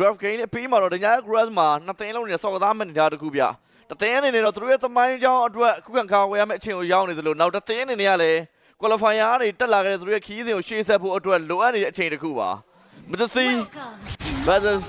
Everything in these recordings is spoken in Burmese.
draft game နဲ့ပြီးမှာတော့တညာ grass မှာနှစ်သိန်းလုံးနဲ့စော်ကစားမှနေတာတခုဗျတသိန်းအနေနဲ့တော့သူတို့ရဲ့သမိုင်းကြောင်းအတွက်ခုခံကာဝယ်ရမယ့်အချိန်ကိုရောက်နေသလိုနောက်တသိန်းအနေနဲ့ကလည်း qualifier တွေတက်လာခဲ့တဲ့သူတို့ရဲ့ခီးစဉ်ကိုရှေ့ဆက်ဖို့အတွက်လိုအပ်နေတဲ့အချိန်တခုပါမတစီ versus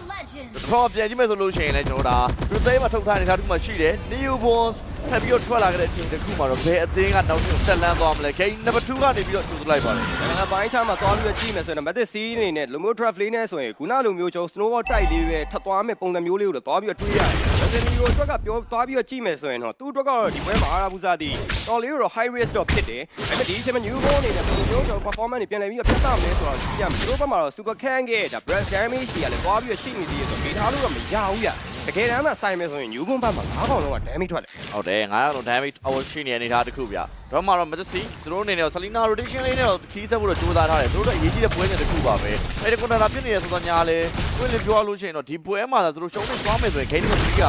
တော့ပြန်ကြည့်မယ်ဆိုလို့ရှိရင်လည်းကျွန်တော်တို့ဒါသူသိမ်းမှာထုတ်ထားတဲ့ခါတူမှရှိတယ် new bonds ထပ်ပြီးတော့ထွက်လာခဲ့တဲ့အချိန်တခုမှာတော့ဘယ်အသင်းကနောက်ဆုံးဆက်လန်းသွားမလဲ game number 2ကနေပြီးတော့ကျူလိုက်ပါတယ်ငါပိုင်းချမှာသွားပြီးတော့ကြည့်မယ်ဆိုရင် Matic C အနေနဲ့လိုမျိုး draft လေးနဲ့ဆိုရင်ခုနလိုမျိုးကျွန်တော် snowball တိုက်လေးပဲထပ်သွားမယ်ပုံစံမျိုးလေးကိုတော့သွားပြီးတော့တွေးရတယ်။ဒါပေမဲ့ဒီလိုအတွက်ကပြောသွားပြီးတော့ကြည့်မယ်ဆိုရင်တော့သူ့အတွက်ကတော့ဒီဘက်မှာအာရာဘူးစားတီတော်လေးတော့ high risk တော့ဖြစ်တယ်။ဒါပေမဲ့ဒီအချိန်မှာ new ball အနေနဲ့ပုံစံမျိုးကျွန်တော် performance တွေပြန်လည်ပြီးတော့ပြတ်သားမယ်ဆိုတော့ကြည့်ရမယ်။သူတို့ဘက်မှာတော့ super can ကဒါ breast damage ကြီးကလည်းသွားပြီးတော့ရှိနေသေးတယ်ဆိုတော့ဒေတာလို့တော့မရဘူးဗျ။တ ကယ်တမ်းမှဆိုင်မယ်ဆိုရင် new ball ဘက်မှာ၅ကောင်လုံးက damage ထွက်တယ်ဟုတ်တယ်ငါကတော့ damage over ရှိနေတဲ့အနေအထားတစ်ခုဗျတော့မှတော့ Majesty သူတို့အနေနဲ့ Selena rotation လေးနဲ့တော့ခီးဆက်ဖို့တော့ကြိုးစားထားတယ်သူတို့အရေးကြီးတဲ့ပွဲစဉ်တစ်ခုပါပဲအဲဒီ corner ဖြစ်နေရဆိုတော့ညာလဲတွင်းလင်းပြောလို့ရှိရင်တော့ဒီပွဲမှာသူတို့ရှုံးနေသွားမယ်ဆိုရင် game တစ်ခုက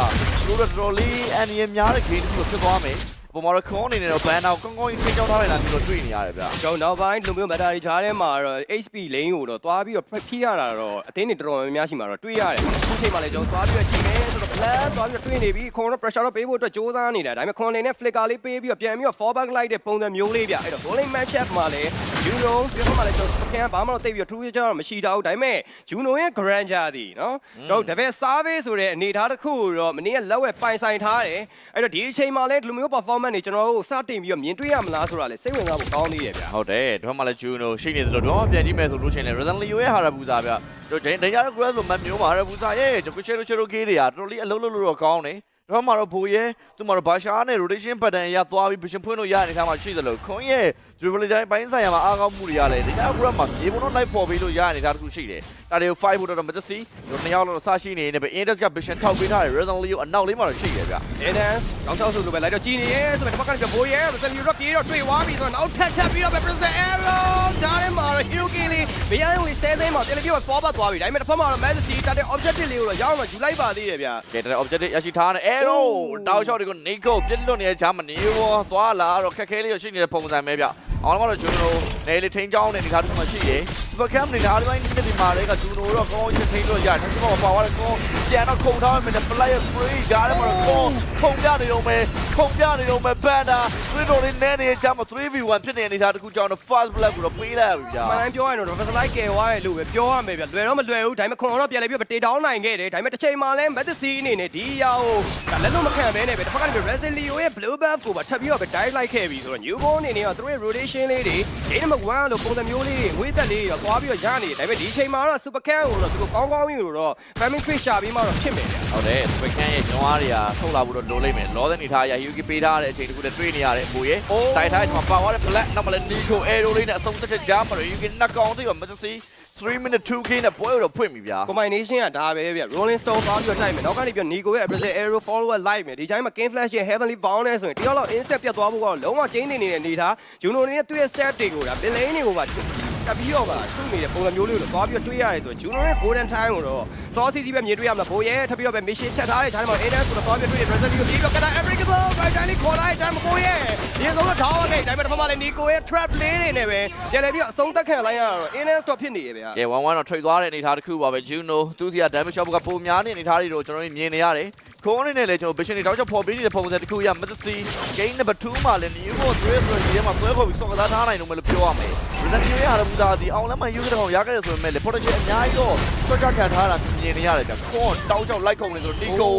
သူတို့တော်တော်လေးအန်ရများတဲ့ game တစ်ခုဖြစ်သွားမယ်ပုံမှာတော့ခွန်အနေနဲ့တော့ ban တော့ကောင်းကောင်းကြီးထိန်းချောင်းထားလိုက်တာမျိုးတော့တွေ့နေရတယ်ဗျကျွန်တော်နောက်ပိုင်းလူမျိုးမက်တာတွေဂျားထဲမှာတော့ HP lane ကိုတော့သွားပြီးတော့ဖိရတာတော့အတင်းနေတော်တော်များများရှိမှာတော့တွေးရတယ်အခုချိန်မှာလည်းကျွန်တော်သွားပြီးတော့ချိန်မယ် ဆိုတော့ plan သွားပြီးတော့တွေးနေပြီခွန်တော့ pressure တော့ပေးဖို့အတွက်စူးစမ်းနေတာဒါပေမဲ့ခွန်လင်းနဲ့ flicker လေးပေးပြီးတော့ပြန်ပြီးတော့ fall back လိုက်တဲ့ပုံစံမျိုးလေးဗျအဲ့တော့ bowling match up မှာလည်း Juno ပြောမှလည်းကျွန်တော်ပြန်ဘာမှတော့တိတ်ပြီးတော့ထူးခြားတော့မရှိတော့ဘူးဒါပေမဲ့ Juno ရဲ့ grandeur ဒီနော်ကျွန်တော် devil survey ဆိုတဲ့အနေအထားတစ်ခုကိုတော့မနေ့ကလက်ဝဲပိုင်ဆိုင်ထားတယ်အဲ့တော့ဒီအချိန်မှာလည်းဒီလိုမျိုး performance တွေကျွန်တော်တို့စတင်ပြီးတော့မြင်တွေ့ရမလားဆိုတာလည်းစိတ်ဝင်စားဖို့ကောင်းသေးတယ်ဗျာဟုတ်တယ်ဒီဘက်မှာလည်း Juno ရှိနေတယ်လို့တော့ပြန်ကြည့်မယ်ဆိုလို့ရှိရင်လည်း Resident Leo ရဲ့ Harabusa ဗျတို့ Danger Grass လို့မမျိုးမှာ Harabusa ရဲ့ကျွန်တော် Chero Chero Gay တွေကတော်တော်လေးအလုံးလုံးလို့တော့ကောင်းတယ်ဒီဘက်မှာတော့ဘိုးရဲသူမှာတော့ဘာရှာနဲ့ rotation pattern ရသွားပြီး vision ဖွင့်လို့ရတဲ့အခါမှာရှိသလိုခွန်ရဲ့ dribble တိုင်းပိုင်းဆိုင်ရာမှာအားကောင်းမှုတွေရတယ်ဒီက grab မှာမြေပုံတော့ live ပေါ်ပြီးလို့ရတဲ့အခါတစ်ခုရှိတယ်ဒါတွေကို5ဖို့တော့မသက်စီတို့နှစ်ယောက်လုံးစရှိနေနေပဲ index က vision ထောက်ပေးထားတယ် Resident Leo အနောက်လေးမှာတော့ရှိတယ်ဗျ Adams ကောင်းချောက်ဆိုလိုပဲလိုက်တော့ကြည်နေရဲဆိုတော့ဒီဘက်ကလည်းဘိုးရဲဆိုတော့ယူတော့ပြေးတော့တွေ့သွားပြီဆိုတော့နောက်ထပ်ထပ်ပြီးတော့ပဲ President Arrow ဒါထဲမှာတော့ Hero King လေးဘေးရန်ဝင်ဆဲဆဲမှာတယ်လီပြီးတော့ forward သွားပြီဒါပေမဲ့တစ်ဖက်မှာတော့ Majesty တက်တဲ့ objective လေးကိုတော့ရောက်တော့ယူလိုက်ပါသေးတယ်ဗျာကဲတဲ့ objective ရရှိထားတဲ့ arrow တောက်လျှောက်တွေကို Nico ပြစ်လွတ်နေတဲ့ဂျာမနီရောသွားလာတော့ခက်ခဲလေးရရှိနေတဲ့ပုံစံပဲဗျ အောင်တော့ကျွန်တော်နေလေထိန်ချောင်းတဲ့ဒီကားတစ်ခုမှရှိတယ် super cam နေလားဒီပိုင်းဒီဒီမှာတွေကကျွန်တော်တော့ကောင်းချင်းထိန်လို့ရတယ်ဒီမှာပါသွားတယ်ကောပြန်တော့ခုံထားမယ် player free ဂျားတယ်မှာတော့ခုံပြနေတော့မယ်ခုံပြနေတော့မယ်ဘန်ဒါသွေးတော်လေးနဲနေကြမှာ 3v1 ဖြစ်နေတဲ့အနေထားတစ်ခုကြောင့်တော့ fast black ကိုတော့ပေးလိုက်ပြီဗျာမှန်တိုင်းပြောရရင်တော့ Professor Light ကယ်သွားတယ်လို့ပဲပြောရမယ်ဗျလွယ်တော့မလွယ်ဘူးဒါပေမဲ့ခွန်တော့ပြန်လဲပြီးတော့တေတောင်းနိုင်ခဲ့တယ်ဒါပေမဲ့တစ်ချိန်မှာလဲ Majesty အနေနဲ့ဒီအရာကိုဒါလက်လို့မခံဘဲနဲ့ပဲတစ်ဖက်ကလည်း Resilio ရဲ့ blue buff ကိုပါထပ်ပြီးတော့ပဲ dive လိုက်ခဲ့ပြီဆိုတော့ Newborn အနေနဲ့ကသူတို့ရဲ့ rotation လေးတွေ game number 1လို့ပုံစံမျိုးလေးတွေငွေသက်လေးတွေတော့သွားပြီးတော့ရနေတယ်ဒါပေမဲ့ဒီအချိန်မှာတော့ super can ကိုတော့သူတို့ကောင်းကောင်းကြီးလို့တော့ family fish ရှာပြီးမှတော့ဖြစ်မယ်ဗျဟုတ်တယ်စပကန်ရဲ့ကျွန်တော်အားတွေကထုတ်လာဖို့တော့လိုလိမ့်မယ်လောတဲ့နေထားရယူကီပေးထားတဲ့အချိန်တခုလည်းတွေ့နေရတယ်ဘူရဲ့အိုးစိုက်ထားကျွန်တော်ပါသွားတဲ့ black နောက်မှလည်း Nico Arrow လေးနဲ့အဆုံးသက်ချက်ကြားမှာတော့ယူကီနှစ်ကောင်သိပါမသိ3 minute 2k နဲ့ပွဲတော့ဖွင့်ပြီဗျာ combination ကဒါပဲဗျ rolling stone သွားပြီးတော့တိုက်မယ်နောက်ကနေပြီး Nico ရဲ့ Brazil arrow follower လိုက်မယ်ဒီချိန်မှာ King Flash ရဲ့ heavenly bound နဲ့ဆိုရင်တယောက်လောက် instant ပြတ်သွားဖို့ကတော့လုံးဝကျင်းနေနေတဲ့အနေထား Juno အနေနဲ့သူ့ရဲ့ set တွေကိုဒါ bin lane တွေကိုပါ တက်ပြီးတော့ပါစုနေတဲ့ပုံစံမျိုးလေးကိုတော့သွားပြီးတော့တွေးရတယ်ဆိုရင် Juno ရဲ့ golden time ကိုတော့ sauce စီပဲမြင်တွေ့ရမှာဘိုးရဲ့ထပ်ပြီးတော့ပဲ mission ချက်ထားတဲ့ချိန်မှာ Aiden ဆိုတော့သွားပြီးတွေ့တဲ့ Brazil ကိုပြီးတော့ကတာ Africable right time ခေါ်လိုက်ချိန်မှာဘိုးရဲ့ဒီဆုံးတော့ထောင်းခဲ့ဒါပေမဲ့တစ်ဖက်မှာလည်း Nico ရဲ့ trap lane တွေနဲ့ပဲပြန်လဲပြီးတော့အဆုံးသက်ခံလိုက်ရတော့ Aiden တော့ဖြစ်နေရဲ့ဗျာကဲ1-1တော့ trade သွားတဲ့အနေထားတစ်ခုပါပဲ Juno သူစီက damage shot ကပုံများနေတဲ့အနေထားတွေတော့ကျွန်တော်တို့မြင်နေရတယ် ခုံးအနေနဲ့လည်းကျွန်တော် vision တွေတောက်ချက်ပေါ်ပေးနေတဲ့ပုံစံတစ်ခုရမသိ game number 2မှာလည်း new ball 3ဆိုရင်ဒီထဲမှာပွဲခေါ်ပြီးစောင့်ကစားထားနိုင်လို့မလို့ပြောရမယ် Resident Evil ရဲ့ဟာရမူတာဒီအောင်လမ်းမှာယူခဲ့တဲ့ကောင်ရခဲ့တယ်ဆိုပေမဲ့လေ potential အများကြီးတော့ချော့ချခံထားတာမြင်နေရတယ်ဗျခွန်တောက်ချက်လိုက်ခုံနေဆိုတော့ Nico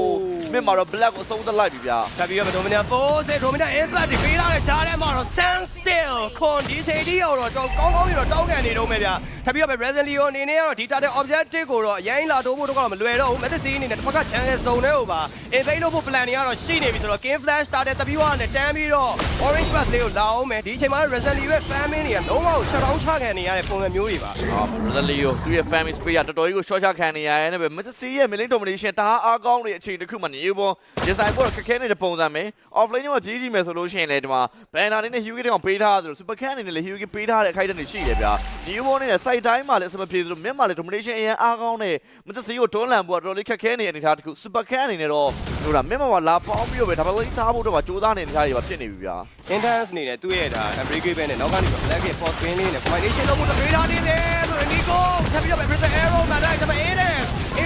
မြင့်မှာတော့ black ကိုအဆုံးသတ်လိုက်ပြီဗျာ ထပ်ပြီးတော့ Dominar Force Dominar Impact တွေပေးလာတဲ့ကြားထဲမှာတော့ Stand Still ခွန်ဒီချိန်ဒီရောက်တော့ကျွန်တော်ကောင်းကောင်းပြီးတော့တောင်းကန်နေတော့မယ်ဗျာထပ်ပြီးတော့ Brazil Leo အနေနဲ့ကတော့ဒီတာတဲ့ objective ကိုတော့အရင်လာတိုးဖို့တော့မလွယ်တော့ဘူး Method C အနေနဲ့တစ်ဖက်က chance zone တွေကိုပါ invade လုပ်ဖို့ plan တွေကတော့ရှိနေပြီဆိုတော့ King Flash တာတဲ့တပီးဝါနဲ့တန်းပြီးတော့ Orange Pass လေးကိုလာအောင်မယ်ဒီချိန်မှာ Brazil Leo ရဲ့ family တွေကလုံးဝ shut down ချခံနေရတဲ့ပုံစံမျိုးတွေပါ အာ Rosalio သူ့ရဲ့ family space ကတော်တော်ကြီးကို short ချခံနေရတယ်ပဲ Messi ရဲ့ milling domination တအားအားကောင်းတဲ့အချိန်တစ်ခုမှနေ ဘောဒီဇိုင်းဘောခက်ခဲနေတဲ့ပုံစံပဲ offlane မှာပြေးကြည့်မယ်ဆိုလို့ရှိရင်လည်းဒီမှာ banner လေးနဲ့ Hugo တောင်ပေးထားသလို super can အနေနဲ့လည်း Hugo ပေးထားတဲ့အခိုက်အတန့်တွေရှိတယ်ဗျာ new ball နဲ့ side တိုင်းမှာလည်းအစမပြေသလို mid မှာလည်း domination အရင်အားကောင်းတဲ့ Messi ကိုတွန်းလှန်ဖို့တော်တော်လေးခက်ခဲနေတဲ့အနေအထားတစ်ခု super can အနေနဲ့တော့ဟိုဒါ mid မှာလာပေါင်းပြီးတော့ပဲဒါပေမဲ့စားဖို့တော့ကြိုးစားနေတဲ့အနေအထားတွေပါဖြစ်နေပြီဗျာ intense အနေနဲ့သူ့ရဲ့ဒါ unbreakable နဲ့နောက်ကနေပြီး black ရဲ့ force spin လေးနဲ့ combination လုပ်ဖို့တွေးထားနေတယ်ဆိုရင် Nico ထပ်ပြီးတော့ Brazil Arrow မှာဒါပေ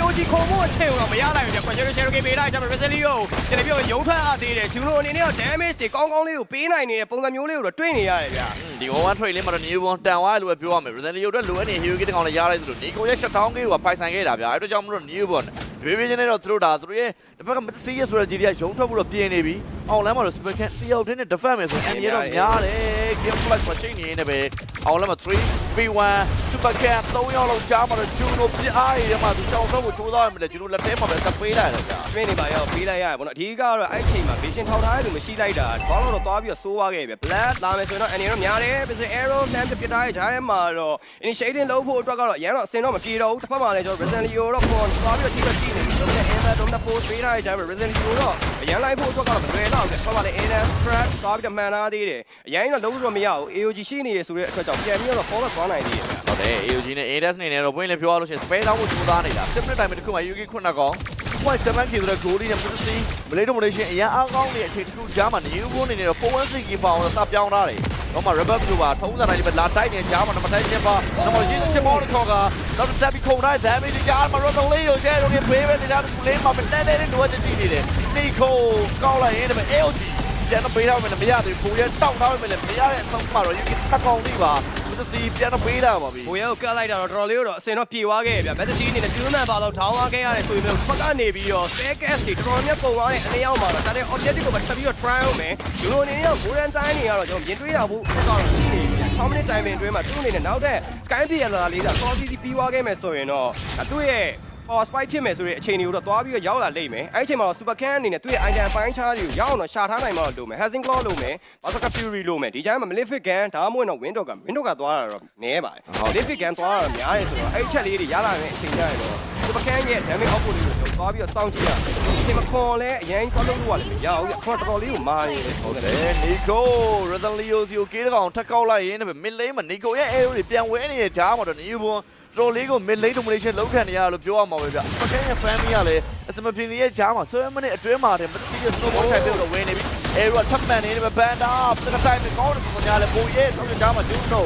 မဲ့ Aiden AO AOG ခုံမှုအချိန်တော့မရနိုင်ဘူးကွာကျွန်တော် share ကေပေးလိုက်ကျွန်တော် Resilio ကျွန်တော်ပြောရုံထွက်အားသေးတယ်ဂျူနိုအနေနဲ့တော့ damage တွေကောင်းကောင်းလေးကိုပေးနိုင်နေတဲ့ပုံစံမျိုးလေးကိုတော့တွေ့နေရတယ်ဗျာဒီ over trade လေးမှာတော့ new born တန်သွားတယ်လို့ပဲပြောရမယ် Resilio အတွက်လိုအပ်နေ hero kit တကောင်လည်းရလိုက်သလို Nico ရဲ့ shutdown လေးကိုပိုင်ဆိုင်ခဲ့တာဗျာအဲ့တော့ကြောင့်မလို့ new born ဒီဘေးချင်းနဲ့တော့သူတို့ဒါသူတို့ရဲ့တစ်ဖက်ကမစီးရဆိုတဲ့ GD ကရုံထွက်ဖို့တော့ပြင်နေပြီအောင်လမ်းမှာတော့ super can စီယောက်တင်းနဲ့ defend မယ်ဆိုရင်အန်ရီတော့များတယ် game flash မှာချိန်နေနေပဲအောင်လမ်းမှာ 3 v1 super can 3ရောက်လောက်ကြားမှာတော့ဂျူနိုပြအားရမှာသူရှောင်းတော့ကိုကြိုးစားရမယ်လေဂျူနိုလက်ထဲမှာပဲစပေးလိုက်တယ်ဗျာတွင်းနေပါရောပေးလိုက်ရတယ်ပေါ့နော်အဓိကတော့အဲ့ချိန်မှာ vision ထောက်ထားတဲ့လူမရှိလိုက်တာဘာလို့တော့သွားပြီးတော့စိုးသွားခဲ့ပြီ black လာမယ်ဆိုရင်တော့အနေတော့များတယ် vision arrow plan ပြစ်ထားရဲ့ဂျားထဲမှာတော့ initiating လုပ်ဖို့အတွက်ကတော့အရင်တော့အစင်တော့မပြေတော့ဘူးတစ်ဖက်မှာလည်းကျွန်တော် resident leo တော့ပေါ်သွားပြီးတော့ထိပဲကြည့်နေပြီဆိုတော့ air တော့ the post ပေးထားရဲ့ဂျား resident leo တော့အရင်လိုက်ဖို့အတွက်ကတော့မလွယ်တော့ဘူးဆက်ပါလေ air trap သွားပြီးတော့မှန်ထားသေးတယ်အရင်တော့လုံးလို့မရဘူး AOG ရှိနေရဆိုတဲ့အတွက်ကြောင့်ပြန်ပြီးတော့ forward သွားနိုင်သေးတယ်ဟုတ်တယ် AOG နဲ့ ADS နေနဲ့တော့ဘွင်းလည်းပြောရလို့ရှိရင် spare တောင်းကိုကြိုးစားနေတာ10 minute time တစ်ခုမှာ UK ခုနှစ်ကောင်0.7 k ဆိုတဲ့ goal နဲ့ Mutsi Blade Domination အရင်အားကောင်းတဲ့အချိန်တစ်ခုကြားမှာ New Born နေနဲ့တော့416 k ပေါင်တော့စပြောင်းထားတယ် တော့မှ Rebel Blue ပါထုံးစံတိုင်းပဲလာတိုက်နေကြားမှာတော့မတိုက်ချင်းပါတော့မှရင်းချင်မောင်းတော့ကတော့တက်ပြီးခုံတိုင်း damage ကြားမှာ Roto Lee ကို share လုပ်နေပေးပဲတရားတစ်ခုလေးမှာပဲတဲတဲလေးတော့ကြည့်နေတယ် Nico ကောက်လိုက်ရင်တော့ AOG ပြန်တော့ပေးတော့မယ်မရသေးဘူးကိုရဲတောက်ထားမယ်လေမရတဲ့အဆုံးမှာတော့ UK တက်ကောင်လေးပါ Mutsi ပြန်တော့ပေးတာပါပြီဘိုးရဲကိုကတ်လိုက်တာတော့တော်တော်လေးတော့အစင်တော့ပြေသွားခဲ့ပြီဗျမက်သစီအနေနဲ့တူးမှန်ပါတော့ထောင်းသွားခဲ့ရတယ်ဆိုရင်လည်းဖက်ကနေပြီးတော့ staircase တွေတော်တော်များပုံသွားတဲ့အနည်းရောက်မှာတော့ဒါတဲ့ objective ကိုပဲဆက်ပြီးတော့ try အောင်မယ်ယူလိုအနေနဲ့ golden time တွေကတော့ကျွန်တော်မြင်တွေ့ရဖို့တော့တော့ရှိနေပြီ6 minute time အတွင်းမှာသူ့အနေနဲ့နောက်တဲ့ sky pier လာလေးက soft cc ပြီးသွားခဲ့မယ်ဆိုရင်တော့သူ့ရဲ့ power spike ဖြစ်မယ်ဆိုတဲ့အချိန်တွေကိုတော့သွားပြီးတော့ရောက်လာလိမ့်မယ်အဲ့ဒီအချိန်မှာတော့ super can အနေနဲ့သူ့ရဲ့ item ပိုင်းခြားတွေကိုရောက်အောင်တော့ရှာထားနိုင်မှတော့လိုမယ် hazing claw လိုမယ် berserker fury လိုမယ်ဒီကြားမှာ malefic gun ဒါမှမဟုတ်တော့ window က window ကသွားတာတော့နည်းပါတယ် malefic gun သွားတာတော့များတယ်ဆိုတော့အဲ့ဒီချက်လေးတွေရလာတဲ့အချိန်ကျရင်တော့ super can ရဲ့ damage output လေးကိုတော့သွားပြီးတော့စောင့်ကြည့်ရအောင်ဒီအချိန်မှာခွန်လဲအရင်သွားလို့လို့လည်းမရဘူးခွန်တော်တော်လေးကိုမာနေတယ်ဟုတ်တယ်တယ်နီကိုရသလီယိုစီကိုကေးတကောင်ထက်ကောက်လိုက်ရင်းနဲ့မစ်လိန်မှာနီကိုရဲ့အဲရိုတွေပြန်ဝဲနေတဲ့ဂျားမှာတော့နီဘွန် တော်လေးကိုမစ်လိန်ဒိုမနေရှင်လောက်ခံနေရလို့ပြောရမှာပဲဗျပကဲရဲ့ fan ကလည်းအစမပြင်းရဲ့ဂျားမှာ7မိနစ်အတွင်းမှာတည်းမတိကျစနိုးဘောထိုင်ပြီးတော့ဝဲနေပြီအဲရိုထပ်မှန်နေတယ်ဘန်ဒါပကတိုင်းကောင်းတယ်ဆိုညာလေပိုရဲ့တော့ဂျားမှာဒူနို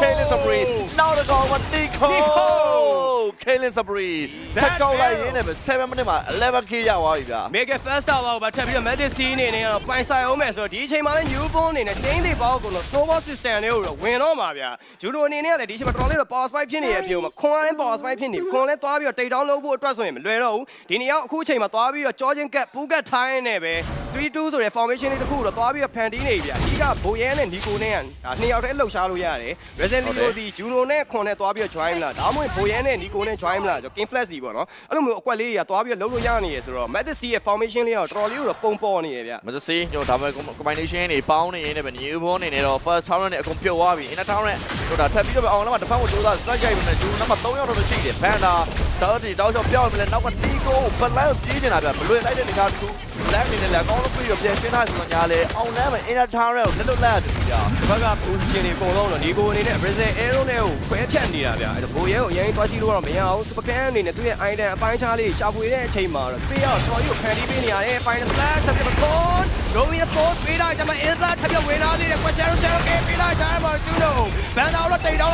ကေလင်စပရီနောက်တော့ ကောင်မနီကိုကေလင်စပရီထက်ကောက်လိုက်ရင်းနဲ့7မိနစ်မှာ 11k ရသွားပြီဗျ mega fast tower ကိုပါထပ်ပြီးတော့ medic c အနေနဲ့ကတော့ပိုင်ဆိုင်အောင်မယ်ဆိုတော့ဒီအချိန်မှာလည်း new phone အနေနဲ့ chain တွေပေါက်ကုန်တော့ snowball system လေးကိုတော့ဝင်တော့မှာဗျာဂျူလိုအနေနဲ့ကလည်းဒီအချိန်မှာတော်တော်လေးတော့ power spike ဖြစ်နေတဲ့အပြင်မှာခွန်လည်း power spike ဖြစ်နေပြီခွန်လည်းသွားပြီးတော့ take down လုပ်ဖို့အတွက်ဆိုရင်မလွယ်တော့ဘူးဒီနေရာအခုအချိန်မှာသွားပြီးတော့ charging cut ပူးကတ်ထိုင်းနေပဲ3-2ဆိုတဲ့ formation လေးတစ်ခုတော့သွားပြီးတော့ဖန်တီးနေပြီဗျာအဓိကဘိုရဲနဲ့နီကိုနဲ့ကဒါနှစ်ယောက်တည်းလှုပ်ရှားလို့ရတယ် Resident Evil ဒီဂျူလိုနဲ့ခွန်နဲ့သွားပြီးတော့ join မလားဒါမှမဟုတ်ဘိုရဲနဲ့နီကိုနဲ့ join မလားကျွန်တော် King Flash စီပေါ့နော်အဲ့လိုမျိုးအကွက်လေးကြီးကသွားပြီးတော့လှုပ်လို့ရနေရဆိုတော့ Matt C ရဲ့ formation လေးကတော့တော်တော်လေးကိုတော့ပုံပေါ်နေရဗျမစစီကျွန်တော်ဒါပေမဲ့ combination တွေပေါင်းနေရင်းနဲ့ပဲ new born နေနေတော့ first town နဲ့အကုန်ပြုတ်သွားပြီ inner town နဲ့တို့ဒါထပ်ပြီးတော့အောင်လာမှာတစ်ဖက်ကိုကြိုးစား strike ရိုက်ပြီနဲ့ဂျူနံပါတ်3ရောက်တော့ရှိတယ် banda တောက်တီတောက်ချောက်ပြောင်းပြီလေနောက်ကတီကိုဘလိုင်းကိုပြေးနေတာဗျမလွယ်လိုက်တဲ့နေရာတခု လမ်းနေနဲ့လည်းအကောင်းဆုံးပြေပြန်ရှင်းထားဆိုတော့ညာလေအောင်လမ်းမှာ inner tower ကိုလက်လွတ်လိုက်တူကြဒီဘက်က position တွေပုံလုံးတော့ဒီဘိုအနေနဲ့ present arrow နဲ့ကိုခွဲဖြတ်နေတာဗျအဲ့တော့ဘိုရဲကိုအရင်သွားကြည့်လို့တော့မရအောင် super can အနေနဲ့သူ့ရဲ့ item အပိုင်းခြားလေးရှာဖွေတဲ့အချိန်မှာတော့ spear ကိုတော်ကြီးကိုဖန်တီးပေးနေရတယ် final slash တစ်ပြက် con going force ပေးတာကျွန်မ inner တစ်ပြက်ဝင်လာသေးတယ် question 0 0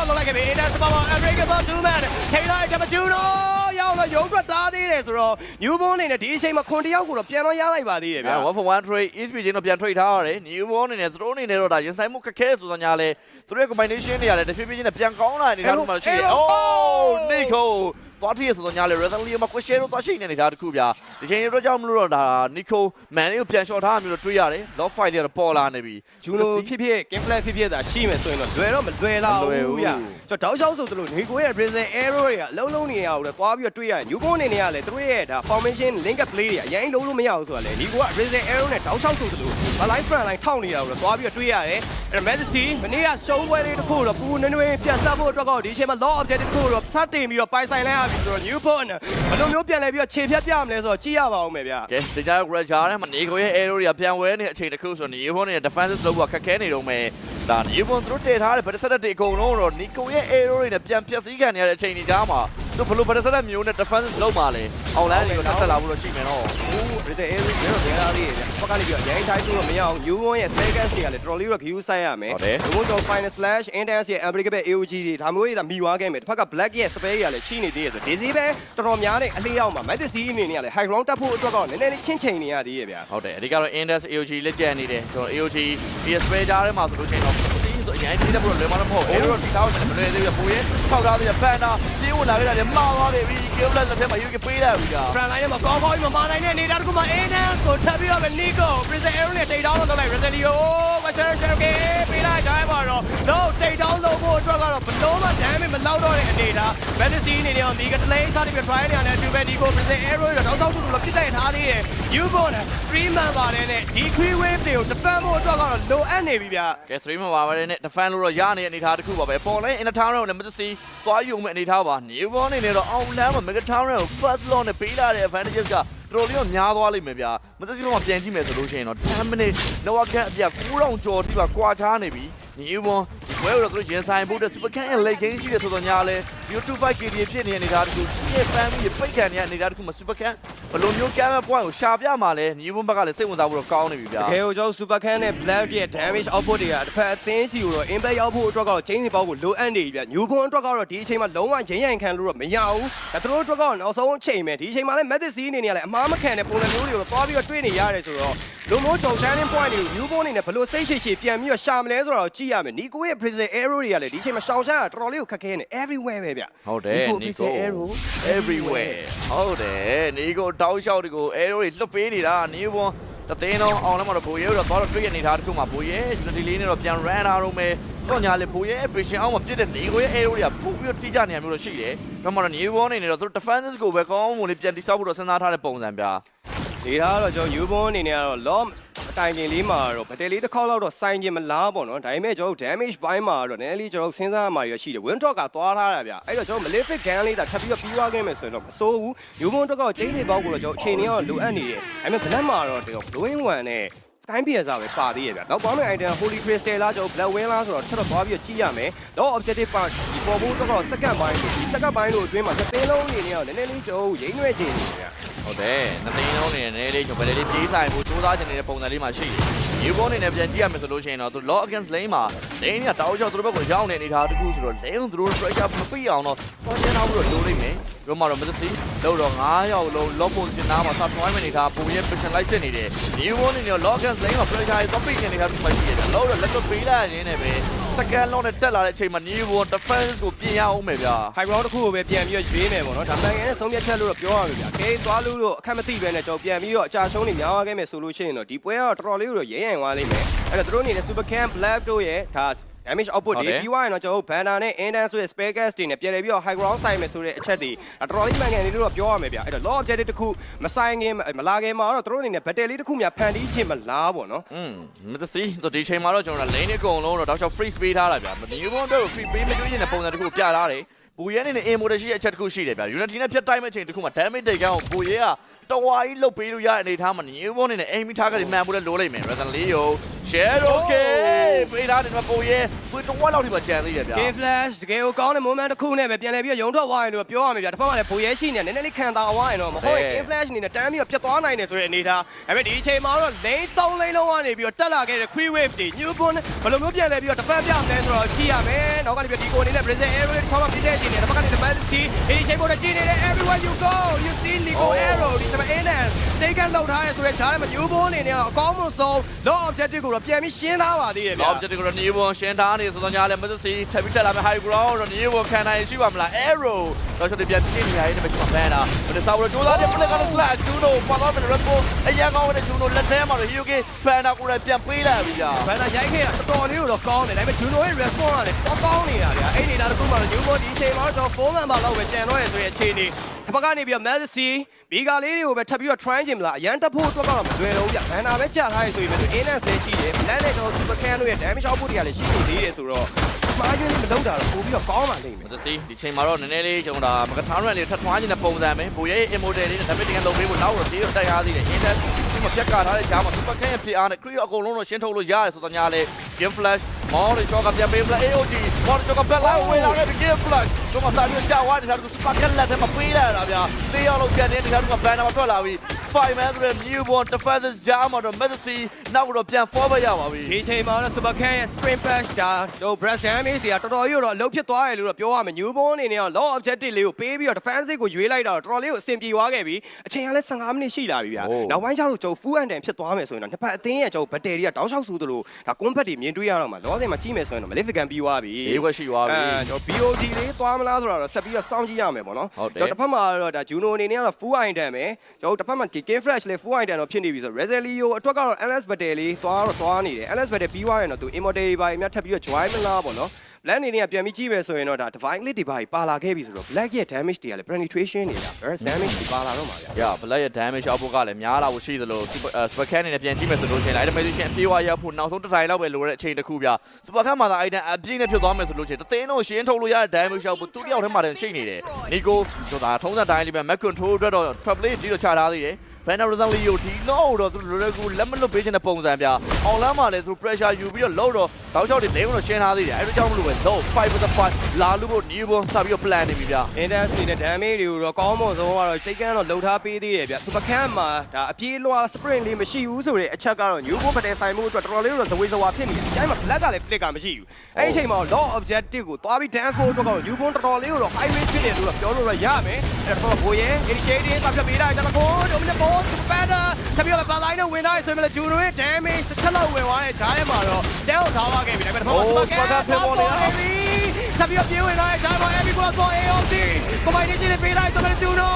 လောက်လိုက်ခဲ့ပြီ inter စပါပါ Unbreakable Two Man ထိလိုက်ကြမှာ Juno ရောက်တော့ရုံးထွက်သားသေးတယ်ဆိုတော့ new born အနေနဲ့ဒီအချိန်မှာခွန်တယောက်ကိုတော့ပြန်တော့ရလိုက်ပါသေးတယ်ဗျာ1 for 1 trade ESP ချင်းတော့ပြန် trade ထားရတယ် new born နေနဲ့သူတို့အနေနဲ့တော့ဒါရင်ဆိုင်မှုခက်ခဲဆိုတော့ညာလေသူတို့ရဲ့ combination တွေကလည်းတဖြည်းဖြည်းချင်းနဲ့ပြန်ကောင်းလာနေတာတို့မှရှိတယ် oh nico သွားထည့်ရဆိုတော့ညာလေ Resilio မှာ question တော့သွားရှိနေနေတာတခုဗျာဒီချိန်တွေတော့ကြောင့်မလို့တော့ဒါ Nico man လေးကိုပြန် shot ထားမျိုးတော့တွေ့ရတယ် lock fight တွေတော့ပေါ်လာနေပြီဂျူနိုဖြစ်ဖြစ် game plan ဖြစ်ဖြစ်သာရှိမယ်ဆိုရင်တော့လွယ်တော့မလွယ်လာမလွယ်ဘူးဘူးဗျကျွန်တော်တောက်လျှောက်ဆိုသလိုနေကိုရဲ့ Brazil Aero တွေကအလုံးလုံးနေရအောင်တော့သွားပြီးတော့တွေ့ရတယ် New Born အနေနဲ့ကလည်းသူတို့ရဲ့ဒါ formation link up play တွေအရင်လုံးလို့မရဘူးဆိုတာလေဒီကိုက Brazil Aero နဲ့တောက်လျှောက်ဆိုသလို line front line ထောက်နေတာကိုတော့သွားပြီးတော့တွေ့ရတယ် အဲ့ Messi မနေ့ကရှုံးပွဲလေးတစ်ခုတော့ပူနွေးနွေးပြန်ဆက်ဖို့အတွက်ကောဒီအချိန်မှာ law objective တစ်ခုတော့စတင်ပြီးတော့ပိုင်ဆိုင်လိုက်ရပြီဆိုတော့ New Born ဘယ်လိုမျိုးပြန်လဲပြီးတော့ခြေဖြတ်ပြမလဲဆိုတော့ကြည့်ရပါဦးမယ်ဗျကဲဒီကြား Granger ထဲမှာ Nico ရဲ့ arrow တွေကပြန်ဝဲနေတဲ့အချိန်တစ်ခုဆိုတော့ Nico နဲ့ defensive လုပ်ဖို့ခက်ခဲနေတော့မယ်ဒါ Nico သူတို့တည်ထားတဲ့ better set တွေအကုန်လုံးတော့ Nico ရဲ့ arrow တွေနဲ့ပြန်ဖြတ်စည်းခံနေရတဲ့အချိန်ဒီကြားမှာ သူဘလို့ဘယ်စက်မျိုးနဲ့ defense လုပ်မှာလဲအောင်လိုင်းတွေကိုတက်တက်လာဖို့တော့ရှိမယ်နော်ဟိုး Brazil Air တွေတော့ပြန်လာသေးတယ်။ဘက်ကနေပြီးတော့ရိုင်းထိုင်းလို့မရအောင် New One ရဲ့ Spaghetti တွေကလည်းတော်တော်လေးတော့ view ဆိုင်ရမယ်။ဟုတ်တယ်ဒီမို့တော့ Final Slash Intense ရဲ့ Unbreakable AOG တွေဒါမျိုးတွေဒါမိသွားခဲ့မယ်။တစ်ဖက်က Black ရဲ့ Spare တွေကလည်းရှိနေသေးရဲ့ဆိုဒီစီပဲတော်တော်များတဲ့အလေးရောက်မှာ Magic အနေနဲ့ကလည်း High Ground တက်ဖို့အတွက်ကတော့နည်းနည်းလေးချင်းချိန်နေရသေးရဲ့ဗျာ။ဟုတ်တယ်အဓိကတော့ index AOG လက်ကျန်နေတယ်ကျွန်တော် AOG PS Spare ကြားထဲမှာဆိုလို့ရှိရင်တော့ဒီ ဆိုအရင်ဒီတဲ့ဘလို့လွယ်မှာမဟုတ်ဘူးအဲ့တော့ဒီကောက်တယ်မလွယ်သေးဘူးပိုရဲထောက်ထားသေးတယ်ဖန်တာကျင်းဝင်လာခဲ့တယ်မှားသွားတယ်ပြီး kill blast လက်ထက်မှာ UK ပေးလိုက်ပြီက front line မှာကောင်းကောင်းမမနိုင်တဲ့နေတာတခုမှ Intense ကိုထပ်ပြီးတော့ပဲ Nico Brazil Air နဲ့ take down လုပ်တော့လိုက် Brazilio မဆယ်ဆယ်ကေပေးလိုက်တိုင်းပါတော့ no take down လုပ်ဖို့အတွက်ကတော့ဘလုံးမ damage မလောက်တော့တဲ့အနေထား Fantasy အနေနဲ့ဒီကတလေးစားပြီး try နေရတယ် Duve Nico Brazil Air ရောတောက်တောက်တူတူပြစ်တဲ့ထားသေးတယ် U-Bone 3 man ပါတယ်နဲ့ဒီ Quick Wave တွေကို defend ဖို့အတွက်ကတော့လိုအပ်နေပြီဗျာကဲ3မှာပါပဲနဲ့ defend လို့တော့ရနေတဲ့အနေထားတစ်ခုပါပဲပေါ်လဲ in the town ရောလည်းမသစီသွားယူမဲ့အနေထားပါ new born အနေနဲ့တော့ on land မှာ mega town ကို first law နဲ့ပေးလာတဲ့ advantages ကတော်တော်လေးတော့များသွားလိမ့်မယ်ဗျာမသစီလုံးမှာပြန်ကြည့်မယ်ဆိုလို့ရှိရင်တော့10 minute လောကအပြ9000ကျော်တိပါကွာချားနေပြီ new born ဒီဘွဲတော့သူရင်ဆိုင်ဖို့တဲ့ super can ရဲ့ late game ရှိတယ်ဆိုတော့ညာလဲ 025 KD ဖြစ်နေတဲ့အနေထားတစ်ခုရဲ့ fan ပြီးပိတ်ခံနေတဲ့အနေထားတစ်ခုမှာ super can ဘယ်လိုမျိုး camera point ကိုရှာပြမှာလဲ new born ဘက်ကလည်းစိတ်ဝင်စားဖို့တော့ကောင်းနေပြီဗျာတကယ်ကိုကျွန်တော် Super Can နဲ့ Black ရဲ့ damage output တွေကတစ်ဖက်အသင်းစီကိုတော့ impact ရောက်ဖို့အတွက်ကတော့ chain စီပေါက်ကိုလိုအပ်နေပြီဗျ။ New Born အတွက်ကတော့ဒီအချိန်မှာလုံးဝရင်းရင်ခံလို့တော့မရဘူး။ဒါသူတို့အတွက်ကတော့နောက်ဆုံးအချိန်ပဲဒီအချိန်မှာလည်း Method C အနေနဲ့လည်းအမားမခံတဲ့ပုံစံမျိုးတွေကိုသွားပြီးတော့တွေ့နေရတယ်ဆိုတော့ လုံမိုးကြုံ shining point တွေကို New Born အနေနဲ့ဘယ်လိုစိတ်ရှိရှိပြန်ပြီးတော့ရှာမလဲဆိုတော့ကြည့်ရမယ်။ Nico ရဲ့ Prison Arrow တွေကလည်းဒီအချိန်မှာရှောင်ရှားတာတော်တော်လေးကိုခက်ခဲနေ everywhere ပဲဗျ။ဟုတ်တယ် Nico Nico Prison Arrow everywhere ဟုတ်တယ် Nico တောက်လျှောက်တွေကို arrow တွေလွတ်ပေးနေတာ Nico ဘွန်တသိန်းတော့အောင်လည်းမတော့ဘိုးရဲတော့သွားတော့တွေ့ရနေတာတခုမှဘိုးရဲ unity လေးနဲ့တော့ပြန် run တာတော့မယ်တော့ညာလေဘိုးရဲ patient အောင်မပြစ်တဲ့ Nico ရဲ့ arrow တွေကဖူးပြီးတော့တိကျနေရမျိုးတော့ရှိတယ်ဒါမှမဟုတ် Nico ဘွန်အနေနဲ့တော့သူတို့ defenses ကိုပဲကောင်းမွန်လေးပြန်တိစောက်ဖို့တော့စဉ်းစားထားတဲ့ပုံစံပြ ဒီထားကတော့ကျွန်တော် U-Born အနေနဲ့ကတော့ long အတိုင်ပင်လေးမှာတော့ဗတယ်လေးတစ်ခေါက်လောက်တော့စိုင်းခြင်းမလားပေါ့နော်ဒါပေမဲ့ကျွန်တော် damage ဘိုင်းမှာတော့နည်းနည်းလေးကျွန်တော်စဉ်းစားရမှာရရှိတယ် wind talk ကသွားထားတာဗျအဲ့တော့ကျွန်တော် malefic gun လေးဒါထပ်ပြီးတော့ပြီးသွားခဲ့မယ်ဆိုရင်တော့မစိုးဘူး U-Born တော့ကျင်းနေပေါက်ကိုတော့ကျွန်တော်အချိန်လေးတော့လိုအပ်နေတယ်ဒါပေမဲ့ black မှာတော့ကျွန် တော် blowing one နဲ့ time pierce ပဲပါသေးရဲ့ဗျနောက်ပေါင်းတဲ့ item holy crystal လားကျွန်တော် black whale လားဆိုတော့ချက်တော့သွားပြီးတော့ကြည့်ရမယ်တော့ objective ပါဒီပေါ်ဖို့တော့ second ဘိုင်းလို့ဒီ second ဘိုင်းလို့အတွင်းမှာတစ်သိန်းလုံးအနေနဲ့တော့နည်းနည်းလေးကျွန်တော်ရိမ့်ရွက်ခြင်းနေဗျဟုတ်တယ်နှစ်သိန်းလုံးနေနေလေးကျွန်တော်ဗယ်လေးပြေးဆိုင်ဖို့စူးစမ်းနေတဲ့ပုံစံလေးမှာရှိတယ်။ New Born အနေနဲ့ပြန်ကြည့်ရမယ်ဆိုလို့ရှိရင်တော့သူ Law Against Lane မှာ Lane ကတောက်လျှောက်သူတို့ဘက်ကိုရောက်နေအနေထားတစ်ခုဆိုတော့ Lane ကိုသူတို့ pressure မပြအောင်တော့ပေါ်ကျင်းအောင်လို့လိုလိမ့်မယ်။ ဒီမှာတော့မသစီလို့တော့9ရောက်လုံး lock position နားမှာ sub point အနေထားပုံရဲ့ position လိုက်စစ်နေတယ်။ New Born အနေနဲ့ Law Against Lane မှာ pressure ကိုပိတ်နေနေတာတစ်ခုမှရှိတယ်။လို့တော့လက်တော့ပေးလိုက်ရင်းနဲ့ပဲ second long နဲ့တက်လာတဲ့အချိန်မှာ New Born defense ကိုပြင်ရအောင်မယ်ဗျာ။ high ground တစ်ခုကိုပဲပြန်ပြီးတော့ရွေးမယ်ပေါ့နော်ဒါမှန်ကန်တဲ့ဆုံးဖြတ်ချက်လို့တော့ပြောရမှာဗျာကဲသွားလို့လို့အခက်မသိပဲနဲ့ကျွန်တော်ပြန်ပြီးတော့အကြရှုံးနေများသွားခဲ့မယ်ဆိုလို့ရှိရင်တော့ဒီပွဲကတော့တော်တော်လေးကိုရဲရန်သွားလိမ့်မယ်အဲ့တော့သူတို့အနေနဲ့ super camp black တို့ရဲ့ဒါ damage output တွေပြီးသွားရင်တော့ကျွန်တော်တို့ banner နဲ့ indan ဆိုတဲ့ spare gas တွေနဲ့ပြန်လည်ပြီးတော့ high ground ဆိုင်မယ်ဆိုတဲ့အချက်တွေတော်တော်လေးမှန်ကန်နေလို့တော့ပြောရမယ်ဗျာအဲ့တော့ law objective တစ်ခုမဆိုင်ခင်မလာခင်မှာတော့သူတို့အနေနဲ့ battle လေးတစ်ခုများဖန်တီးခြင်းမလားပေါ့နော်อืมမသစီဆိုဒီချိန်မှာတော့ကျွန်တော်တို့ lane အကုန်လုံးတော့တောက်ချောက် freeze ပေးထားတာဗျာမဒီဘုံတော့ free ပေးမတွေ့ရင်တဲ့ပုံစံတစ်ခုပြထားတယ်ဘူရဲနေနဲ့ emote ရှိတဲ့အချက်တစ်ခုရှိတယ်ဗျာ unity နဲ့ဖြတ်တိုင်းမဲ့ချိန်တစ်ခုမှာ damage တိတ်ကောင်းဘူရဲကတဝါကြီးလုတ်ပေးလို့ရတဲ့အနေထားမှာညီဘုံနေနဲ့ aim target တွေမှန်ဖို့လည်းလိုလိမ့်မယ် reason လေးယုံ share okay ပေးထားတယ်မှာဘူရဲဘူတဝါလောက်ထိပါကြံသေးတယ်ဗျာ Game Flash တကယ်ကိုကောင်းတဲ့ moment တစ်ခုနဲ့ပဲပြန်လည်ပြီးတော့ရုံထွက်သွားရင်တော့ပြောရမယ်ဗျာတစ်ဖက်ကလည်းဘိုရဲရှိနေတယ်နည်းနည်းလေးခံတာသွားရင်တော့မဟုတ်ရင် Game Flash အနေနဲ့တန်းပြီးတော့ပြတ်သွားနိုင်တယ်ဆိုတဲ့အနေထားဒါပေမဲ့ဒီအချိန်မှာတော့ lane 3 lane လုံးကနေပြီးတော့တက်လာခဲ့တဲ့ Free Wave တွေ New Born ဘယ်လိုမျိုးပြန်လည်ပြီးတော့တစ်ဖက်ပြမယ်ဆိုတော့ကြည့်ရမယ်နောက်ကနေပြီးဒီကိုအနေနဲ့ Brazil Arrow တွေချောင်းမပြည့်တဲ့အချိန်နဲ့တစ်ဖက်ကနေ The Bad See ဒီအချိန်ပေါ်တော့ကြည့်နေတယ် everywhere you go you see Nico Arrow ဒီစမ Anan တေကန်လောက်ထားရဲဆိုတဲ့ဂျားထဲမှာ New Born အနေနဲ့တော့အကောင်းဆုံး low objective ကိုတော့ပြန်ပြီးရှင်းထားပါသေးတယ်ဗျာ objective ကိုညီဘုံရှင်းထားနေဆိုတော့ညာလည်းမသစီထပ်ပြီးတက်လာမဲ့ high ground တော့ညီဘုံခံနိုင်ရှိပါမလား arrow တော့ချက်ပြန်ပြင်းနေရတဲ့မှာဖန်တာဘယ်စားလို့ကြိုးစားတဲ့ play ကတော့ slash 2တော့ပါတော့တဲ့ red bull အရင်ကောင်းတဲ့2တော့လက်ထဲမှာတော့ Hyuki ဖန်တာကိုလည်းပြန်ပေးလိုက်ပြီကြာဘန်နာရိုက်ခဲ့တာတော်တော်လေးကိုတော့ကောင်းတယ်ဒါပေမဲ့ဂျူနိုရဲ့ response ကလည်းတော်ကောင်းနေတာဗျာအဲ့ဒီနေတာတစ်ခုမှတော့ new ball ဒီအချိန်မှာတော့ကျွန်တော်4 man ပါလောက်ပဲကြံတော့ရဆိုရဲ့အခြေအနေတစ်ဖက်ကနေပြီးတော့ Messi ဘီဂါလေးတွေကိုပဲထပ်ပြီးတော့ try ခြင်းမလားအရန်တက်ဖို့အတွက်ကတော့မလွယ်တော့ဘူးဗျဘန်နာပဲကြာထားရဆိုရင်လည်း inner ဆဲရှိတယ် plan နဲ့ကျွန်တော် super can တို့ရဲ့ damage output တွေကလည်းရှိနေသေးတယ်ဆိုတော့မှားရင်းလေးမလုပ်တာတော့ပို့ပြီးတော့ကောင်းပါလိမ့်မယ်မသစီဒီချိန်မှာတော့နည်းနည်းလေးကျွန်တော်ဒါမကထားရလေးထပ်ထွားနေတဲ့ပုံစံပဲဘူရဲ့ immortal လေးနဲ့ damage တင်လုပ်ပေးဖို့နောက်တော့ပြေးတော့တိုက်ရသေးတယ် inter ဒီမှာပြက်ကထားတဲ့ဂျားမှာ super can ရဲ့ဖြစ်အားနဲ့ crew အကုန်လုံးတော့ရှင်းထုတ်လို့ရတယ်ဆိုတော့ညာလေ game flash မော်ရီချောကပြန်ပေးမလား AOG မော်ရီချောကဘက်လိုက်ဝင်လာတဲ့ game flash တော့မစားပြီးကြာသွားတယ်ဒါကစပါကက်လက်ထဲမှာပေးလိုက်ရတာဗျာတေးရောက်လို့ပြန်နေတဲ့ဒါကဘန်နာမှာထွက်လာပြီး5 man ဆိုတဲ့ newborn defense jam တော့ medicine နောက်တော့ပြန် forward ရပါပြီဒီချိန်မှာတော့ Super Can ရဲ့ Spring Patch ဒါတို့ Breast Damage တွေကတော်တော်ကြီးတော့အလုပ်ဖြစ်သွားတယ်လို့တော့ပြောရမယ် Newborn အနေနဲ့က Low Objective လေးကိုပေးပြီးတော့ Defensive ကိုရွေးလိုက်တာတော့တော်တော်လေးကိုအဆင်ပြေသွားခဲ့ပြီအချိန်ကလည်း15မိနစ်ရှိလာပြီဗျာဟုတ်နောက်ပိုင်းကျတော့ကျွန်တော် Full and Time ဖြစ်သွားမယ်ဆိုရင်တော့နှစ်ဖက်အသင်းရဲ့ကျွန်တော်ဘက်တရီကတောင်းလျှောက်ဆူသလိုဒါ combat တွေမြင်တွေ့ရတော့မှာလောဆယ်မှာကြည့်မယ်ဆိုရင်တော့ Maleficent ပြီးသွားပြီအေးဝက်ရှိသွားပြီအဲကျွန်တော် BOD လေးသွားမလားဆိုတော့ဆက်ပြီးတော့စောင့်ကြည့်ရမယ်ပေါ့နော်ဟုတ်တယ်ကျွန်တော်တစ်ဖက်မှာတော့ဒါ Juno အနေနဲ့ကတော့ full item ပဲကျွန်တော်တစ်ဖက်မှာဒီ Game Flash လေး full item တော့ဖြစ်နေပြီဆိုတော့ Resilio အတွက်ကတော့ LS Battle လေးသွားတော့သွားနေတယ် LS Battle ပြီးသွားရင်တော့သူ Immortal တွေပါအများထပ်ပြီးတော့ join မလားပေါ့နော် Black အနေနဲ့ကပြန်ပြီးကြည့်မယ်ဆိုရင်တော့ဒါ Divine လေးတွေပါပါလာခဲ့ပြီဆိုတော့ Black ရဲ့ damage တွေကလည်း penetration တွေက very damage တွေပါလာတော့မှာဗျာရ black ရဲ့ damage output ကလည်းများလာဖို့ရှိသလို super super can အနေနဲ့ပြန်ကြည့်မယ်ဆိုလို့ရှိရင် itemization အပြေးဝရဖို့နောက်ဆုံးတစ်ထိုင်လောက်ပဲလိုတဲ့အချိန်တစ်ခုဗျ super can မှာသာ item အပြည့်နဲ့ဖြစ်သွားမယ်ဆိုလို့ရှိရင်တသိန်းတော့ရှင်းထုတ်လို့ရတဲ့ damage output သူတယောက်ထဲမှာတည်းရှိနေတယ် Nico ဆိုတာထုံးစံတိုင်းလေးပဲ map control အတွက်တော့ trap play ကြီးတော့ချထားသေးတယ် Banner Result လေးကိုဒီလောက်တော့သူတို့လွယ်ကူလက်မလွတ်ပေးခြင်းတဲ့ပုံစံပြ online မှာလည်းသူ pressure ယူပြီးတော့လောက်တော့တောက်ချောက်တွေလိမ့်တော့ရှင်းထားသေးတယ်အဲဒီကြောင့်မလို့ပဲ low 5 with the 5လာလို့ဖို့ newborn စပြီးတော့ plan နေပြီဗျ Index အနေနဲ့ damage တွေကိုတော့ကောင်းမွန်ဆုံးကတော့တိတ်ကန်းတော့လုံထားပေးသေးတယ်ဗျ Super Can မှာဒါအပြေးလွှာ sprint လေးမရှိဘူးဆိုတဲ့အချက်ကတော့ New Ball ပတဲဆိုင်မှုအတွက်တော်တော်လေးတော့ဇဝေဇဝါဖြစ်နေတယ်။ဒီတိုင်းမှာ Black ကလည်း flick ကမရှိဘူး။အဲ့ဒီအချိန်မှာ Law Objective ကိုသွားပြီး dance ဖို့အတွက်ကတော့ New Ball တော်တော်လေးတော့ high range ဖြစ်တယ်လို့ပြောလို့ရမယ်။အဲ့တော့ဘိုးရဲ့ initiating ကပြပေးတာကျွန်တော်ကို dominant ball panda ဆက်ပြီးတော့ပါလိုက်နဲ့ဝင်လာဆိုရင်လည်း Juno ရဲ့ damage တစ်ချက်လောက်ဝင်သွားတဲ့ဂျားထဲမှာတော့ down ထားသွားခဲ့ပြီ။ဒါပေမဲ့ Super Can ဆက်ပြီးတော့ပြေးဝင်လာတဲ့ဂျားမှာ Epic Cross for AOT combination နဲ့ပေးလိုက်တော့ Juno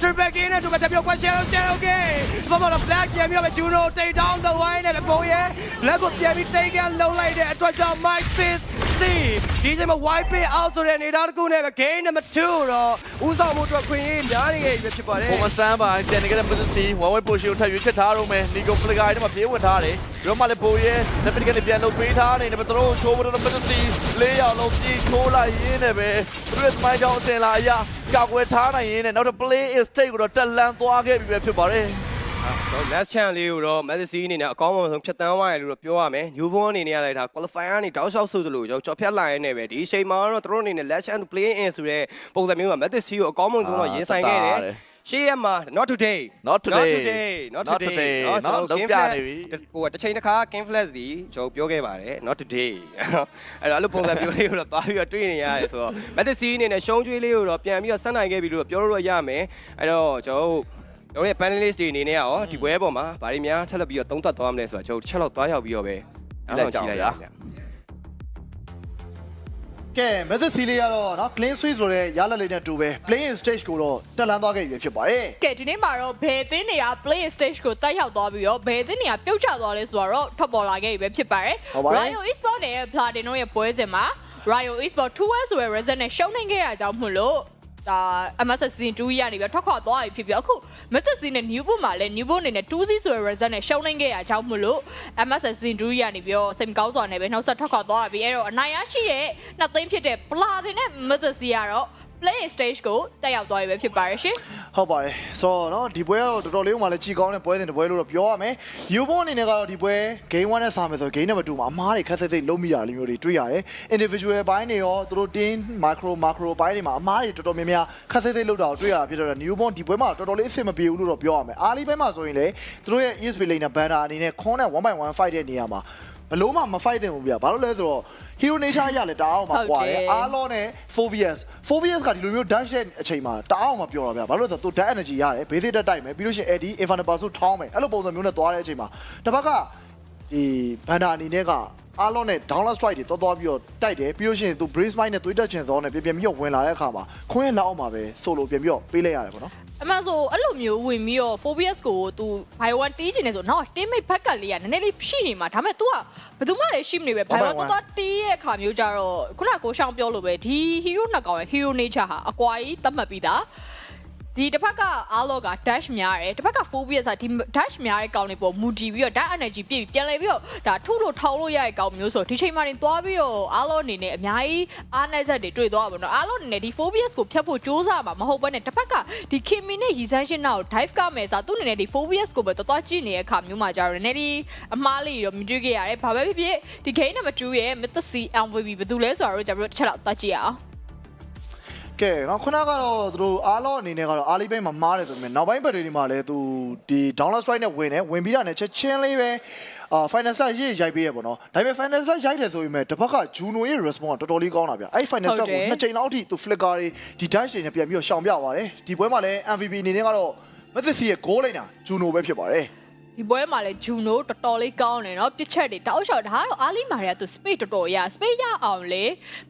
triple kill နဲ့တူမဲ့ပြော question ချန် okay ဘာမှတော့ black ပြန်ပြီးတော့ Juno take down the wine နဲ့ပုံရဲ့ black ကိုပြန်ပြီး take ကန်လုံးလိုက်တဲ့အတွက်ကြောင့် Mike Fist C ဒီချိန်မှာ wipe it out ဆိုတဲ့အနေအထားတစ်ခုနဲ့ပဲ game number 2တော့ဦးဆောင်မှုအတွက်ခွင့်ရများနေပြီဖြစ်ပါတယ်ပုံမစမ်းပါပြန်နေကြတဲ့ Mississippi 1 way push ကိုထပ်ရွေးချက်ထားတော့မယ် Nico Flicker တွေမှာပြေးဝင်ထားတယ်ပြီးတော့မှလည်းဘိုးရဲ့ Nepal ကနေပြန်လုပ်ပေးထားတယ်နံပါတ်3ချိုးဖို့တော့ Mississippi လေးရောက်လုံးပြေးချိုးလိုက်ရင်းနဲ့ပဲသူတို့ရဲ့သမိုင်းကြောင်းအစင်လာအရာကာကွယ်ထားနိုင်ရင်းနဲ့နောက်ထပ် play is take ကိုတော့တက်လန်းသွားခဲ့ပြီပဲဖြစ်ပါတယ် တော့ last chance လေးကိုတော့ Messi အနေနဲ့အကောင်းဆုံးဖြတ်တန်းသွားရလို့ပြောရမယ်။ Newborn အနေနဲ့ကလည်းဒါ qualify ကနေတောက်လျှောက်ဆိုသလိုကြော်ဖြတ်လာရနေပဲဒီအချိန်မှာတော့သူတို့အနေနဲ့ last chance to play in ဆိုတဲ့ပုံစံမျိုးမှာ Messi ကိုအကောင်းဆုံးတော့ရင်ဆိုင်ခဲ့တယ်။ရှေ့ရမှာ not today not today not today နော်လုံးပြနေပြီဟိုတစ်ချိန်တစ်ခါ king flash ဒီကျွန်တော်ပြောခဲ့ပါတယ် not today အဲ့တော့အဲ့လိုပုံစံမျိုးလေးကိုတော့သွားပြီးတော့တွေ့နေရတယ်ဆိုတော့ medicine အနေနဲ့ရှုံးကျွေးလေးကိုတော့ပြန်ပြီးတော့ဆက်နိုင်ခဲ့ပြီလို့ပြောလို့ရရမယ်အဲ့တော့ကျွန်တော် ကျွန်တော်ရဲ့ panelist တွေအနေနဲ့ကရောဒီပွဲပေါ်မှာဗားရီများထပ်လက်ပြီးတော့သုံးသပ်သွားမလဲဆိုတော့ကျွန်တော်ချက်လောက်သွားရောက်ပြီးတော့ပဲလက်ကြည့်လိုက်ရအောင်ကဲမက်သစီလေးကတော့နော် clean sweep ဆိုတဲ့ရလလေးနဲ့တူပဲ playing stage ကိုတော့တက်လန်းသွားခဲ့ပြီဖြစ်ပါတယ်။ကဲဒီနေ့မှာတော့ဘယ်သင်းတွေက playing stage ကိုတက်ရောက်သွားပြီးတော့ဘယ်သင်းတွေကပြုတ်ချသွားလဲဆိုတော့ထွက်ပေါ်လာခဲ့ပြီပဲဖြစ်ပါတယ်။ Royal Esport နဲ့ Platinum ရဲ့ပွဲစဉ်မှာ Royal Esport 2S ဆိုတဲ့ result နဲ့ရှုံးနိုင်ခဲ့ရကြောင်းမို့လို့ ဒါ MS Season 2ရနေပြီးထွက်ခွာသွားပြီဖြစ်ပြီးအခု Method C နဲ့ New Book မှာလည်း New Book အနေနဲ့ 2C ဆိုတဲ့ result နဲ့ရှုံးနိုင်ခဲ့ရကြောင်းမို့လို့ MS Season 2ရနေပြီးတော့စိတ်မကောင်းစွာနဲ့ပဲနောက်ဆက်ထွက်ခွာသွားပြီအဲ့တော့အနိုင်ရရှိတဲ့နှစ်သိန်းဖြစ်တဲ့ Platinum နဲ့ Method C ကတော့ playing stage ကိုတက်ရောက်သွားပြီပဲဖြစ်ပါတယ်ရှင်။ဟုတ်ပါတယ်။ဆိုတော့နော်ဒီပွဲကတော့တော်တော်လေးဟိုမှာလည်းကြည်ကောင်းတဲ့ပွဲစဉ်တစ်ပွဲလို့တော့ပြောရမယ်။ U ဘုံအနေနဲ့ကတော့ဒီပွဲ game 1နဲ့စာမယ်ဆို game number 2မှာအမားတွေခက်ဆဲဆဲလုံးမိတာလေးမျိုးတွေတွေ့ရတယ်။ individual ဘိုင်းတွေရောသူတို့ team macro macro ဘိုင်းတွေမှာအမားတွေတော်တော်များများခက်ဆဲဆဲလုံးတာကိုတွေ့ရတာဖြစ်တော့ New Bond ဒီပွဲမှာတော်တော်လေးအဆင်မပြေဘူးလို့တော့ပြောရမယ်။အားလေးဘက်မှာဆိုရင်လေသူတို့ရဲ့ ESP lane နဲ့ banner အနေနဲ့ corner 1 by 1 fight တဲ့နေရာမှာ ဘလို့မှမ fight သင့်ဘူးဗျာဘာလို့လဲဆိုတော့ hero nature ရလဲတအားအောင်မှာကွာတယ်အားလုံးနဲ့ phobias phobias ကဒီလိုမျိုး dash တဲ့အချိန်မှာတအားအောင်မှာပြောတာဗျာဘာလို့လဲဆိုတော့သူ dash energy ရတယ် basic တက်တိုက်မယ်ပြီးလို့ရှိရင် AD infernal pulse ထောင်းမယ်အဲ့လိုပုံစံမျိုးနဲ့သွားတဲ့အချိန်မှာတစ်ဘက်ကဒီဘန်ဒါအနေနဲ့က အားလုံးနဲ့ download strike တွေတော်တော်ပြီးတော့တိုက်တယ်ပြီးလို့ရှိရင်သူ brace mind နဲ့သွေးတက်ချင်သောနဲ့ပြန်ပြန်ပြီးတော့ဝင်လာတဲ့အခါမှာခွင်းရဲ့လက်အောက်မှာပဲ solo ပြန်ပြီးတော့ပေးလိုက်ရတယ်ပေါ့နော်အမှန်ဆိုအဲ့လိုမျိုးဝင်ပြီးတော့ phobias ကို तू by one တီးချင်နေဆိုတော့ teammate ဘက်ကလေးကနည်းနည်းလေးရှိနေမှာဒါပေမဲ့ तू ကဘယ်သူမှလည်းရှိမနေပဲ by one တော့တီးရဲ့အခါမျိုးကြတော့ခုနကကိုရှောင်းပြောလို့ပဲဒီ hero နှစ်ကောင်ရဲ့ hero nature ဟာအကွာကြီးသတ်မှတ်ပြီးသား ဒီဒီတစ်ဖက်ကအားလောက dash များတယ်တစ်ဖက်က phobia ဆိုတာဒီ dash များတဲ့ကောင်တွေပေါ်မူတည်ပြီးတော့ dash energy ပြည့်ပြီးပြန်လဲပြီးတော့ဒါထုလို့ထောင်းလို့ရတဲ့ကောင်မျိုးဆိုဒီချိန်မှနေသွားပြီးတော့အားလောအနေနဲ့အများကြီးအားနေဆက်တွေတွေ့သွားပါတော့အားလောအနေနဲ့ဒီ phobias ကိုဖျက်ဖို့စူးစမ်းမှာမဟုတ်ဘဲနဲ့တစ်ဖက်ကဒီ kimi နဲ့ရည်စမ်းရှင်းနာကို dive ကမယ်ဆိုတာသူ့အနေနဲ့ဒီ phobias ကိုပဲတော်တော်ကြည့်နေတဲ့အခါမျိုးမှာကြာတော့နည်းနည်းလေးအမားလေးတော့မတွေ့ခဲ့ရတယ်ဘာပဲဖြစ်ဖြစ်ဒီ game number 2ရဲ့ Myth C MVP ဘယ်သူလဲဆိုတာတော့ကြာပြီးတော့တစ်ချက်တော့သွားကြည့်ရအောင် ကဲနော်ခုနကတော့သူတို့အားလော့အနေနဲ့ကတော့အားလေးပိုင်းမှာမားတယ်ဆိုပေမဲ့နောက်ပိုင်းဘက်တွေမှာလည်းသူဒီ download strike နဲ့ဝင်တယ်ဝင်ပြီးတာနဲ့ချက်ချင်းလေးပဲအာ final strike ရေးရိုက်ပေးရပေါ့နော်ဒါပေမဲ့ final strike ရိုက်တယ်ဆိုပေမဲ့တစ်ဖက်က Juno ရဲ့ response ကတော်တော်လေးကောင်းတာဗျအဲ့ final strike ကိုနှစ်ချိန်လောက်အထိသူ flicker တွေဒီ dash တွေနဲ့ပြန်ပြီးတော့ရှောင်ပြသွားတယ်ဒီပွဲမှာလည်း MVP အနေနဲ့ကတော့မသစ်စီရဲ့ goal လိုက်တာ Juno ပဲဖြစ်ပါတယ် ဒီပွဲမှာလည်းဂျူနိုတော်တော်လေးကောင်းတယ်နော်ပြစ်ချက်တွေတောက်လျှောက်ဒါကတော့အာလီမာရီယာသူ space တော်တော်ရ space ရအောင်လေ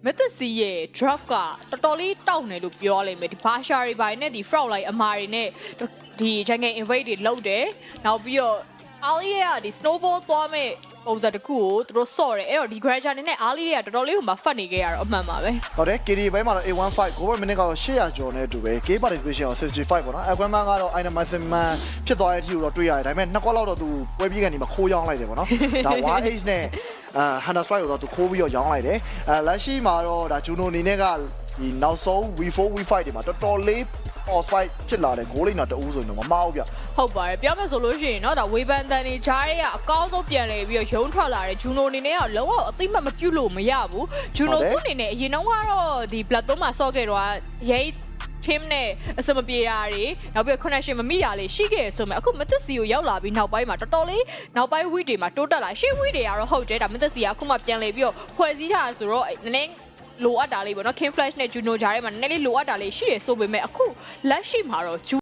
မက်သစီရဲ့ draft ကတော်တော်လေးတောက်နေလို့ပြောလိမ့်မယ်ဒီဘာရှာရီဘိုင်နဲ့ဒီ front line အမာတွေနဲ့ဒီဂျန်ဂန် invade တွေလုပ်တယ်နောက်ပြီးတော့ အာလီရဲ့ဒီ snowball သွားမဲ့ပုံစံတစ်ခုကိုသူတို့စော့တယ်အဲ့တော့ဒီ graduate နဲ့အာလီရဲ့တော်တော်လေးဟိုမှာဖတ်နေခဲ့ရတော့အမှန်ပါပဲဟုတ်တယ် KD ဘိုင်းမှာတော့815 goal per minute ကတော့800ကျော်နဲ့အတူပဲ K participation က65ပေါ့နော် Aquaman ကတော့ Dynamism Man ဖြစ်သွားတဲ့အထိကိုတော့တွေ့ရတယ်ဒါပေမဲ့နှစ်ကွက်လောက်တော့သူပွဲပြီးကနေမှခိုးရောင်းလိုက်တယ်ပေါ့နော်ဒါ War Ace နဲ့အာ Hunter Strike ကိုတော့သူခိုးပြီးတော့ရောင်းလိုက်တယ်အဲလက်ရှိမှာတော့ဒါ Juno အနေနဲ့ကဒီနောက်ဆုံး V4 V5 တွေမှာတော်တော်လေး all spike ဖြစ်လာတယ် goal လိမ့်တော့တူးဆိုရင်တော့မမအောင်ဗျဟုတ်ပါတယ်ပြောမယ်ဆိုလို့ရှိရင်เนาะဒါဝေဘန်တန်နေဂျားတွေကအကောင်းဆုံးပြန်လဲပြီးတော့ရုံးထွက်လာတယ်ဂျူနိုအနေနဲ့ကလုံးဝအသိမှတ်မပြုတ်လို့မရဘူးဂျူနိုခုအနေနဲ့အရင်တော့ကတော့ဒီ blood 3မှာဆော့ခဲ့တော့ရဲ team နဲ့အစမပြေတာတွေနောက်ပြီး connection မမိတာလေးရှိခဲ့ဆိုမှအခုမသက်စီကိုရောက်လာပြီးနောက်ပိုင်းမှာတော်တော်လေးနောက်ပိုင်း week တွေမှာတိုးတက်လာရှေ့ week တွေကတော့ဟုတ်တယ်ဒါမသက်စီကအခုမှပြန်လဲပြီးတော့ဖွဲ့စည်းထားတာဆိုတော့နည်းနည်းလိုအပ်တာလေးပေါ့နော် King Flash နဲ့ Juno ဂျားထဲမှာနည်းနည်းလေးလိုအပ်တာလေးရှိရဆိုပေမဲ့အခုလက်ရှိမှာတော့